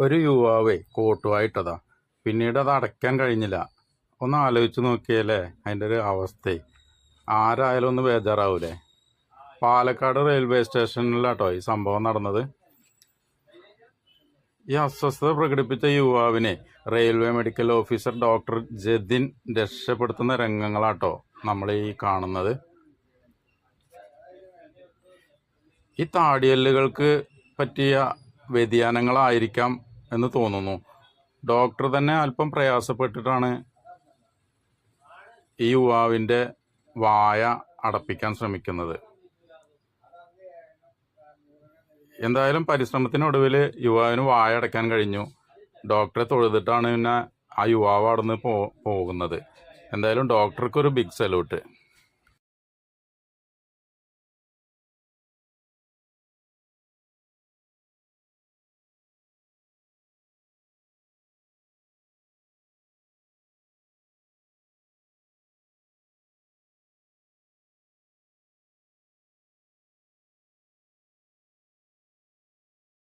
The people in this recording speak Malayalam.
ഒരു യുവാവേ കോട്ടുവായിട്ടതാ. പിന്നീട് അത് അടയ്ക്കാൻ കഴിഞ്ഞില്ല. ഒന്ന് ആലോചിച്ച് നോക്കിയല്ലേ അതിന്റെ ഒരു അവസ്ഥ. ആരായാലും ഒന്ന് ബേജാറാവൂലേ? പാലക്കാട് റെയിൽവേ സ്റ്റേഷനിലാട്ടോ ഈ സംഭവം നടന്നത്. ഈ അസ്വസ്ഥത പ്രകടിപ്പിച്ച യുവാവിനെ railway medical officer doctor Jatin രക്ഷപ്പെടുത്തുന്ന രംഗങ്ങളാട്ടോ നമ്മൾ ഈ കാണുന്നത്. ഈ താടിയല്ലുകൾക്ക് പറ്റിയ വ്യതിയാനങ്ങളായിരിക്കാം എന്ന് തോന്നുന്നു. ഡോക്ടർ തന്നെ അല്പം പ്രയാസപ്പെട്ടിട്ടാണ് ഈ യുവാവിന്റെ വായ അടപ്പിക്കാൻ ശ്രമിക്കുന്നത്. എന്തായാലും പരിശ്രമത്തിനൊടുവിൽ യുവാവിന് വായ അടയ്ക്കാൻ കഴിഞ്ഞു. ഡോക്ടറെ തൊഴുതിട്ടാണ് പിന്നെ ആ യുവാവ് അവിടെ നിന്ന് പോകുന്നത്. എന്തായാലും ഡോക്ടർക്കൊരു ബിഗ് സല്യൂട്ട്